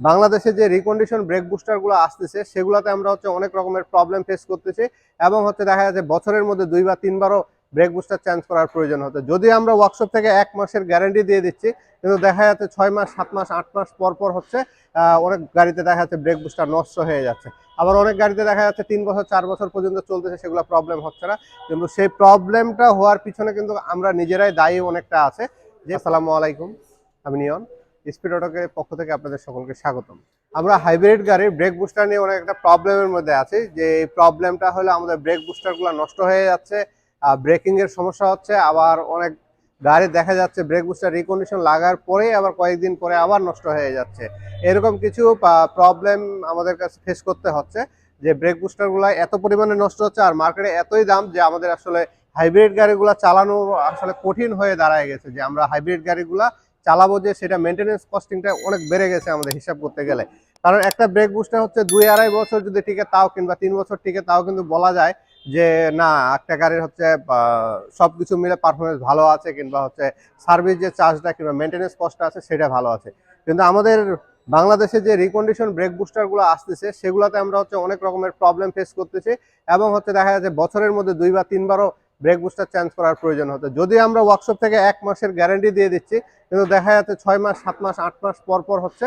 বাংলাদেশে যে recondition break বুস্টারগুলো আসতেছে সেগুলোতে আমরা হচ্ছে অনেক রকমের প্রবলেম ফেস করতেছি এবং হচ্ছে দেখা যাচ্ছে বছরের মধ্যে দুই বা তিনবারও ব্রেক বুস্টার চেঞ্জ করার প্রয়োজন হতো। যদি আমরা ওয়ার্কশপ থেকে এক মাসের গ্যারান্টি দিয়ে দিচ্ছি কিন্তু দেখা যাচ্ছে ছয় মাস সাত মাস আট মাস পর পর হচ্ছে অনেক গাড়িতে দেখা যাচ্ছে ব্রেক বুস্টার নষ্ট হয়ে যাচ্ছে। আবার অনেক গাড়িতে দেখা যাচ্ছে তিন বছর চার বছর পর্যন্ত চলতেছে সেগুলো প্রবলেম হচ্ছে না। কিন্তু সেই প্রবলেমটা হওয়ার পিছনে কিন্তু আমরা নিজেরাই দায়ী অনেকটা আছে। যে আসসালামু আলাইকুম। আমি নিয়ন। স্পিড অটোকের পক্ষ থেকে আপনাদের সকলকে স্বাগতম। আমরা হাইব্রিড গাড়ির ব্রেক বুস্টার নিয়ে অনেক একটা প্রবলেমের মধ্যে আছি। যে এই প্রবলেমটা হলো আমাদের ব্রেক বুস্টারগুলো নষ্ট হয়ে যাচ্ছে ব্রেকিং এর সমস্যা হচ্ছে, আবার অনেক গাড়ি দেখা যাচ্ছে ব্রেক বুস্টার রিকন্ডিশন লাগার পরেই আবার কয়েকদিন পরে আবার নষ্ট হয়ে যাচ্ছে। এরকম কিছু প্রবলেম আমাদের কাছে ফেস করতে হচ্ছে যে ব্রেক বুস্টারগুলো এত পরিমাণে নষ্ট হচ্ছে আর মার্কেটে এতই দাম যে আমাদের আসলে হাইব্রিড গাড়িগুলো চালানো আসলে কঠিন হয়ে দাঁড়ায় গেছে যে আমরা হাইব্রিড গাড়িগুলা চালাবো যে সেটা মেনটেনেন্স কস্টিংটা অনেক বেড়ে গেছে আমাদের হিসাব করতে গেলে। কারণ একটা ব্রেক বুস্টার হচ্ছে দুই আড়াই বছর যদি টিকে তাও কিংবা তিন বছর টিকে তাও কিন্তু বলা যায় যে, না একটা গাড়ির হচ্ছে সব কিছু মিলে পারফরমেন্স ভালো আছে কিংবা হচ্ছে সার্ভিস যে চার্জটা কিংবা মেনটেনেন্স কস্টটা আছে সেটা ভালো আছে। কিন্তু আমাদের বাংলাদেশে যে রিকন্ডিশন ব্রেক বুস্টারগুলো আসতেছে, সেগুলোতে আমরা হচ্ছে অনেক রকমের প্রবলেম ফেস করতেছি এবং হচ্ছে দেখা যাচ্ছে বছরের মধ্যে দুই বা তিনবারও ব্রেক বুস্টার চেঞ্জ করার প্রয়োজন হতো। যদি আমরা ওয়ার্কশপ থেকে এক মাসের গ্যারান্টি দিয়ে দিচ্ছি, কিন্তু দেখা যাচ্ছে ছয় মাস, সাত মাস, আট মাস পর পর হচ্ছে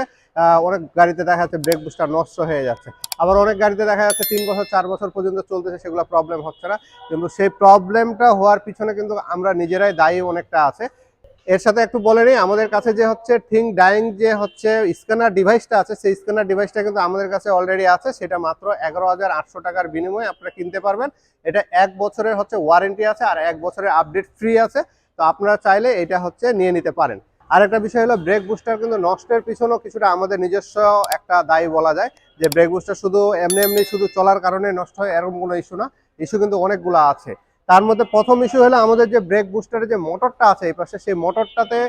অনেক গাড়িতে দেখা যাচ্ছে ব্রেক বুস্টার নষ্ট হয়ে যাচ্ছে। আবার অনেক গাড়িতে দেখা যাচ্ছে তিন বছর, চার বছর পর্যন্ত চলতেছে, সেগুলো প্রবলেম হচ্ছে না। কিন্তু সেই প্রবলেমটা হওয়ার পিছনে কিন্তু আমরা নিজেরাই দায়ী অনেকটা আছে। এর সাথে একটু বলে নিই, আমাদের কাছে যে হচ্ছে থিং ডাইং যে হচ্ছে স্ক্যানার ডিভাইসটা আছে, সেই স্ক্যানার ডিভাইসটা কিন্তু আমাদের কাছে অলরেডি আছে। সেটা মাত্র এগারো হাজার আটশো টাকার বিনিময়ে আপনারা কিনতে পারবেন। এটা এক বছরের হচ্ছে ওয়ারেন্টি আছে আর এক বছরের আপডেট ফ্রি আছে। তো আপনারা চাইলে এটা হচ্ছে নিয়ে নিতে পারেন। আর একটা বিষয় হলো ব্রেক বুস্টার কিন্তু নষ্টের পিছনেও কিছুটা আমাদের নিজস্ব একটা দায়ী বলা যায় যে ব্রেক বুস্টার শুধু এমনি এমনি শুধু চলার কারণে নষ্ট হয়, এরকম কোনো ইস্যু না। ইস্যু কিন্তু অনেকগুলো আছে। তার মধ্যে প্রথম ইস্যু হলো আমাদের যে ব্রেক বুস্টারের যে মোটরটা আছে এই পাশে, সেই মোটরটাতে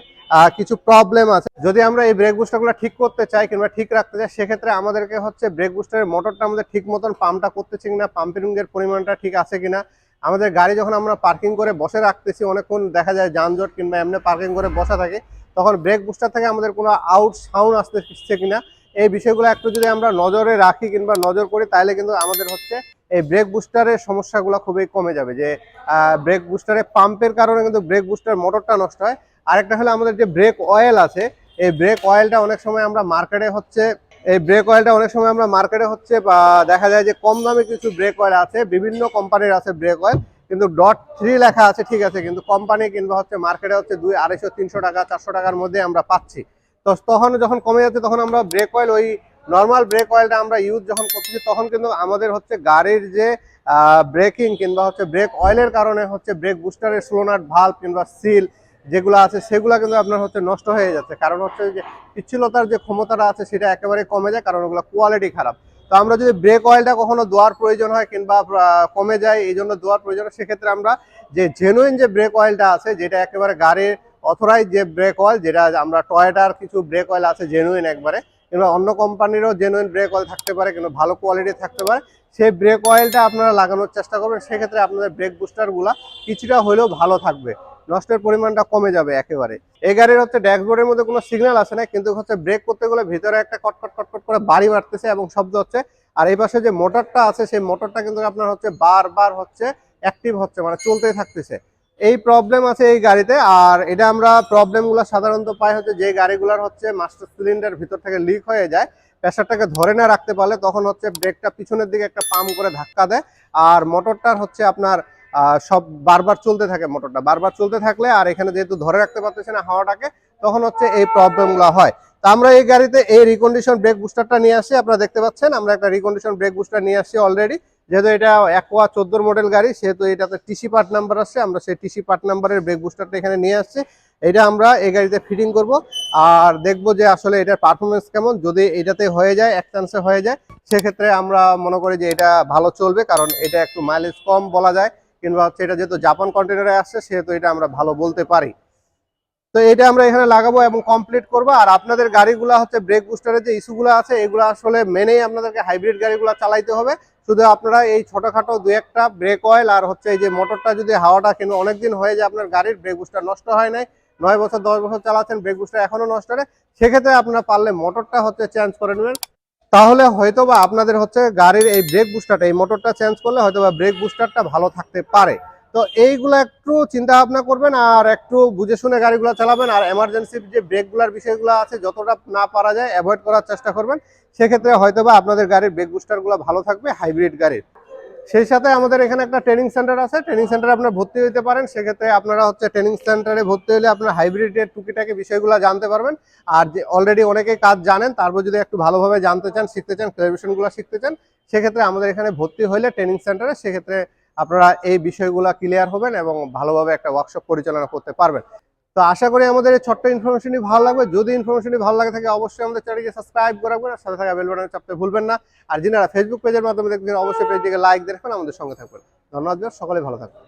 কিছু প্রবলেম আছে। যদি আমরা এই ব্রেক বুস্টারগুলো ঠিক করতে চাই কিংবা ঠিক রাখতে চাই, সেক্ষেত্রে আমাদেরকে হচ্ছে ব্রেক বুস্টারের মোটরটা আমাদের ঠিক মতন পাম্পটা করতেছি কিনা পাম্পিং এর পরিমাণটা ঠিক আছে কিনা। আমাদের গাড়ি যখন আমরা পার্কিং করে বসে রাখতেছি, অনেকক্ষণ দেখা যায় যানজট কিংবা এমনি পার্কিং করে বসা থাকে, তখন ব্রেক বুস্টার থেকে আমাদের কোনো আউট সাউন্ড আসতেছে কিনা, এই বিষয়গুলো একটু যদি আমরা নজরে রাখি কিংবা নজর করি, তাহলে কিন্তু আমাদের হচ্ছে এই ব্রেক বুস্টারের সমস্যাগুলো খুবই কমে যাবে যে ব্রেক বুস্টারে পাম্পের কারণে কিন্তু ব্রেক বুস্টার মোটরটা নষ্ট হয়। আরেকটা হলো আমাদের যে ব্রেক অয়েল আছে, এই ব্রেক অয়েলটা অনেক সময় আমরা মার্কেটে হচ্ছে, এই ব্রেক অয়েলটা অনেক সময় আমরা মার্কেটে হচ্ছে, বা দেখা যায় যে কম দামে কিছু ব্রেক অয়েল আছে, বিভিন্ন কোম্পানির আছে ব্রেক অয়েল কিন্তু ডট থ্রি লেখা আছে, ঠিক আছে, কিন্তু কোম্পানি কিংবা হচ্ছে মার্কেটে হচ্ছে দুই, আড়াইশো, তিনশো টাকা, চারশো টাকার মধ্যে আমরা পাচ্ছি। তো তখন যখন কমে যাচ্ছে, তখন আমরা ব্রেক অয়েল ওই নর্মাল ব্রেক অয়েলটা আমরা ইউজ যখন করতেছি, তখন কিন্তু আমাদের হচ্ছে গাড়ির যে ব্রেকিং কিংবা হচ্ছে ব্রেক অয়েলের কারণে হচ্ছে ব্রেক বুস্টারের স্লোনাট ভাল্ব কিংবা সিল যেগুলো আছে, সেগুলো কিন্তু আপনার হচ্ছে নষ্ট হয়ে যাচ্ছে। কারণ হচ্ছে যে পিচ্ছিলতার যে ক্ষমতাটা আছে, সেটা একেবারে কমে যায়, কারণ ওগুলো কোয়ালিটি খারাপ। তো আমরা যদি ব্রেক অয়েলটা কখনো দোয়ার প্রয়োজন হয় কিংবা কমে যায়, এই জন্য দোয়ার প্রয়োজন হয়, সেক্ষেত্রে আমরা যে জেনুইন যে ব্রেক অয়েলটা আছে, যেটা একেবারে গাড়ির অথরাইজ যে ব্রেক অয়েল যেটা আমরা টয়েটার কিছু ব্রেক অয়েল আছে জেনুইন একবারে কিংবা অন্য কোম্পানিরও জেনুইন ব্রেক অয়েল থাকতে পারে কিংবা ভালো কোয়ালিটি থাকতে পারে, সেই ব্রেক অয়েলটা আপনারা লাগানোর চেষ্টা করবেন। সেক্ষেত্রে আপনাদের ব্রেক বুস্টারগুলা কিছুটা হলেও ভালো থাকবে। নষ্টের পরিমাণটা কমে যাবে একেবারে। এই গাড়ির হচ্ছে ড্যাশবোর্ডের মধ্যে কোনো সিগন্যাল আসে না, কিন্তু হচ্ছে ব্রেক করতে গেলে ভিতরে একটা কটকট কটকট করে বাড়ি মারতেছে এবং শব্দ হচ্ছে। আর এই পাশে যে মোটরটা আছে, সেই মোটরটা কিন্তু আপনার হচ্ছে বারবার হচ্ছে অ্যাক্টিভ হচ্ছে মানে চলতেই থাকতেছে। এই প্রবলেম আছে এই গাড়িতে, আর এটা আমরা প্রবলেমগুলো সাধারণত পাই হচ্ছে যে গাড়িগুলোর হচ্ছে মাস্টার সিলিন্ডার ভিতর থেকে লিক হয়ে যায় প্রেশারটাকে ধরে না রাখতে পারলে তখন হচ্ছে ব্রেকটা পিছনের দিকে একটা পাম্প করে ধাক্কা দেয়, আর মোটরটার হচ্ছে আপনার সব বারবার চলতে থাকে মোটরটা বারবার চলতে থাকলে আর এখানে যেহেতু ধরে রাখতে পারতেছে না হাওয়াটাকে, তখন হচ্ছে এই প্রবলেমগুলো হয়। তো আমরা এই গাড়িতে এই রিকন্ডিশন ব্রেক বুস্টারটা নিয়ে আসি, আপনারা দেখতে পাচ্ছেন, আমরা একটা রিকন্ডিশন ব্রেক বুস্টার নিয়ে আসছি অলরেডি যেহেতু এটা একোয়া চোদ্দোর মডেল গাড়ি, সেহেতু এটাতে টিসি পার্ট নাম্বার আসছে আমরা সেই টিসি পার্ট নাম্বারের ব্রেক বুস্টারটা এখানে নিয়ে আসছি। এটা আমরা এই গাড়িতে ফিটিং করব। আর দেখব যে আসলে এটার পারফরমেন্স কেমন। যদি এটাতে হয়ে যায়, এক চান্সে হয়ে যায়, সেক্ষেত্রে আমরা মনে করি যে এটা ভালো চলবে, কারণ এটা একটু মাইলেজ কম বলা যায়। কিংবা হচ্ছে এটা যেহেতু জাপান কন্টেনারে আসছে সেহেতু এটা আমরা ভালো বলতে পারি। তো এটা আমরা এখানে লাগাবো এবং কমপ্লিট করব। আর আপনাদের গাড়িগুলো হচ্ছে ব্রেক বুস্টারের যে ইস্যুগুলো আছে, এগুলো আসলে মেনেই আপনাদেরকে হাইব্রিড গাড়িগুলো চালাইতে হবে। শুধু আপনারা এই ছোটখাটো দু একটা ব্রেক অয়েল আর হচ্ছে এই যে মোটরটা যদি হাওয়াটা কিন্তু অনেকদিন হয়ে যায়, আপনার গাড়ির ব্রেক বুস্টার নষ্ট হয় নাই। নয় বছর, দশ বছর চালাচ্ছেন ব্রেক বুস্টার এখনও নষ্ট হয় সেক্ষেত্রে আপনারা পারলে মোটরটা হচ্ছে চেঞ্জ করে নেবেন। তাহলে হয়তো বা আপনাদের হচ্ছে গাড়ির এই ব্রেক বুস্টারটা এই মোটরটা চেঞ্জ করলে হয়তো বা ব্রেক বুস্টারটা ভালো থাকতে পারে। তো এইগুলো একটু চিন্তা ভাবনা করবেন আর একটু বুঝে শুনে গাড়িগুলো চালাবেন আর এমার্জেন্সির যে ব্রেকগুলোর বিষয়গুলো আছে, যতটা না পারা যায় অ্যাভয়েড করার চেষ্টা করবেন। সেক্ষেত্রে হয়তো বা আপনাদের গাড়ির ব্রেক বুস্টারগুলো ভালো থাকবে হাইব্রিড গাড়ির। সেই সাথে আমাদের এখানে একটা ট্রেনিং সেন্টার আছে ট্রেনিং সেন্টারে আপনারা ভর্তি হতে পারেন। সেক্ষেত্রে আপনারা হচ্ছে ট্রেনিং সেন্টারে ভর্তি হলে আপনার হাইব্রিডের টুকিটাকি বিষয়গুলো জানতে পারবেন। আর যে অলরেডি অনেকেই কাজ জানেন, তারপর যদি একটু ভালোভাবে জানতে চান, শিখতে চান ক্লারিফিকেশনগুলো শিখতে চান, সেক্ষেত্রে আমাদের এখানে ভর্তি হলে ট্রেনিং সেন্টারে সেক্ষেত্রে আপনারা এই বিষয়গুলো ক্লিয়ার হবেন এবং ভালোভাবে একটা ওয়ার্কশপ পরিচালনা করতে পারবেন। তো আশা করি আমাদের এই ছোট্ট ইনফরমেশনই ভালো লাগবে। যদি ইনফরমেশনই ভালো লাগে থাকে, অবশ্যই আমাদের চ্যানেলকে সাবস্ক্রাইব করে রাখবেন আর সাথে থাকা বেল বাটনে চাপতে ভুলবেন না। আর যিনারা ফেসবুক পেজের মাধ্যমে দেখবেন, অবশ্যই পেজটিকে লাইক দেখবেন আমাদের সঙ্গে থাকবেন। ধন্যবাদ, সকলে ভালো থাকবেন।